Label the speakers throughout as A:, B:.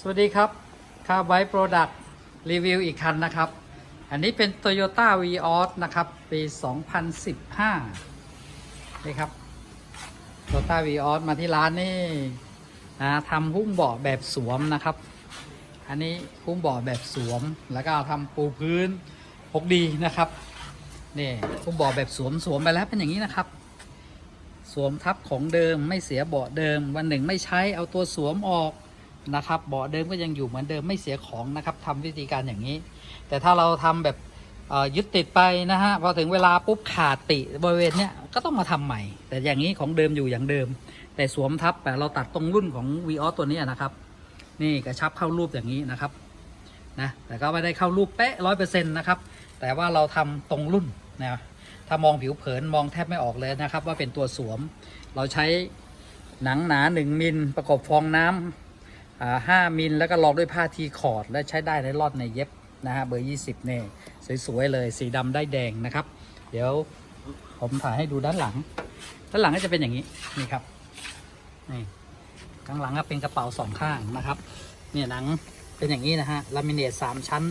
A: สวัสดีครับคาร์ไบโปรดักต์รีวิวอีกคันนะครับ อันนี้เป็น Toyota v ีออสนะครับ ปี 2015 นี่ครับ Toyota v ีออสมาที่ร้านนี่นะทำหุ้มเบาะแบบสวมนะครับ อันนี้หุ้มเบาะแบบสวม แล้วก็ทำปูพื้น 6D นะครับ นี่หุ้มเบาะแบบสวมสวมไปแล้วเป็นอย่างนี้นะครับ สวมทับของเดิมไม่เสียเบาะเดิม วันหนึ่งไม่ใช้เอาตัวสวมออก นะครับเบาะเดิมก็ยังอยู่เหมือนเดิมไม่เสียของนะครับทำวิธีการอย่างนี้ แต่ถ้าเราทำแบบยึดติดไปนะฮะพอถึงเวลาปุ๊บขาดติบริเวณเนี้ยก็ต้องมาทำใหม่ แต่อย่างนี้ของเดิมอยู่อย่างเดิม แต่สวมทับแต่เราตัดตรงรุ่นของ v ีออตัวนี้นะครับ นี่กระชับเข้ารูปอย่างนี้นะครับนะแต่ก็ไม่ได้เข้ารูปเป๊ะร้อยเปอร์เซ็นต์นะครับแต่ว่าเราทำตรงรุ่นนะถ้ามองผิวเผินมองแทบไม่ออกเลยนะครับ ว่าเป็นตัวสวม เราใช้หนังหนา1มิลประกบฟองน้ำอ่า 5มิลแล้วก็รองด้วยผ้าทีคอร์ดและใช้ได้ในรอดในเย็บนะฮะเบอร์ 20เนี่ยสวยๆเลยสีดำได้แดงนะครับ เดี๋ยวผมถ่ายให้ดูด้านหลัง ด้านหลังก็จะเป็นอย่างนี้นี่ครับนี่ข้างหลังก็เป็นกระเป๋าสองข้างนะครับเนี่ยหนังเป็นอย่างนี้นะฮะลามิเนตสามชั้น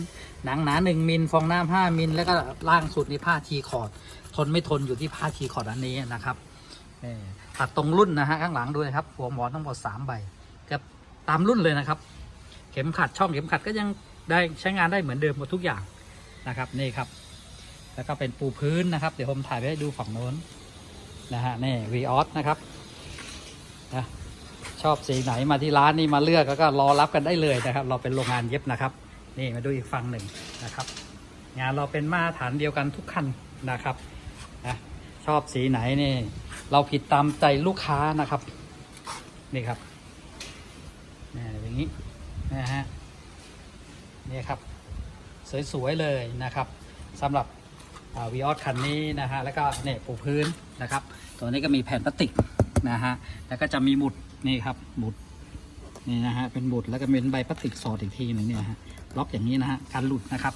A: หนังหนา1มิลฟองน้ำ5มิลแล้วก็ล่างสุดนี่ผ้าทีคอร์ดทนไม่ทนอยู่ที่ผ้าทีคอร์ดอันนี้นะครับนี่ตัดตรงรุ่นนะฮะข้างหลังด้วยครับหัวหมอนทั้งหมด3ใบกับ ตามรุ่นเลยนะครับ เข็มขัดช่องเข็มขัดก็ยังได้ใช้งานได้เหมือนเดิมหมดทุกอย่างนะครับนี่ครับ แล้วก็เป็นปูพื้นนะครับ เดี๋ยวผมถ่ายไปให้ดูฝั่งโน้นนะฮะนี่วีออสนะครับนะชอบสีไหนมาที่ร้านนี่มาเลือกแล้วก็รอรับกันได้เลยนะครับ เราเป็นโรงงานเย็บนะครับ นี่มาดูอีกฝั่งหนึ่งนะครับ งานเราเป็นมาตรฐานเดียวกันทุกคันนะครับนะชอบสีไหนนี่ เราผิดตามใจลูกค้านะครับ นี่ครับ นี่อย่างนี้นะฮะนี่ครับ สวยๆเลยนะครับสำหรับวีออสคันนี้นะฮะแล้วก็เนี่ยปูพื้นนะครับ ตัวนี้ก็มีแผ่นพลาสติกนะฮะแล้วก็จะมีหมุดนี่ครับหมุดนี่นะฮะเป็นหมุดแล้วก็เป็นใบพลาสติกสอดอีกทีหนึ่งเนี่ยฮะล็อกอย่างนี้นะฮะการหลุดนะครับ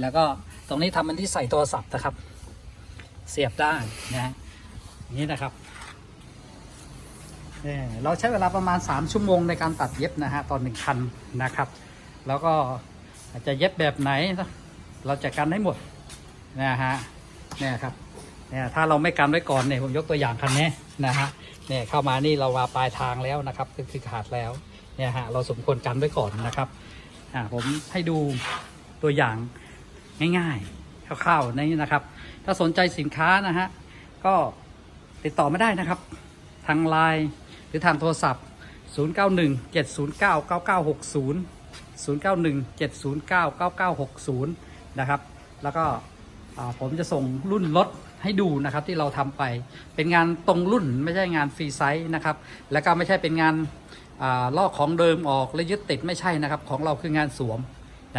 A: แล้วก็ตรงนี้ทำเป็นที่ใส่โทรศัพท์นะครับ เสียบได้นะฮะนี้นะครับ เราใช้เวลาประมาณ 3 ชั่วโมงในการตัดเย็บนะฮะตอนหนึ่งคันนะครับ แล้วก็จะเย็บแบบไหน เราจะกันให้หมดนะฮะเนี่ยครับเนี่ยถ้าเราไม่กันไว้ก่อนเนี่ยผมยกตัวอย่างคันนี้นะฮะเนี่ยเข้ามานี่เรามาปลายทางแล้วนะครับก็คือขาดแล้วเนี่ยฮะเราสมควรกันไว้ก่อนนะครับอ่าผมให้ดูตัวอย่างง่ายๆคร่าวๆนี่นะครับ ถ้าสนใจสินค้านะฮะก็ติดต่อไม่ได้นะครับ ทางไลน์ รือทางโทรศัพท์ 091 709 9960 0917099960 นะครับ แล้วก็ผมจะส่งรุ่นรถให้ดูนะครับที่เราทำไป เป็นงานตรงรุ่นไม่ใช่งานฟรีไซส์นะครับ แล้วก็ไม่ใช่เป็นงานอลอกของเดิมออกและยึดติดไม่ใช่นะครับ ของเราคืองานสวม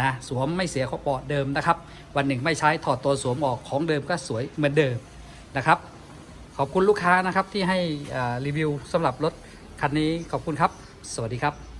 A: นะสวมไม่เสียของเบาะเดิมนะครับ วันหนึ่งไม่ใช้ถอดตัวสวมออกของเดิมก็สวยเหมือนเดิมนะครับ ขอบคุณลูกค้านะครับที่ให้รีวิวสำหรับรถคันนี้ขอบคุณครับ สวัสดีครับ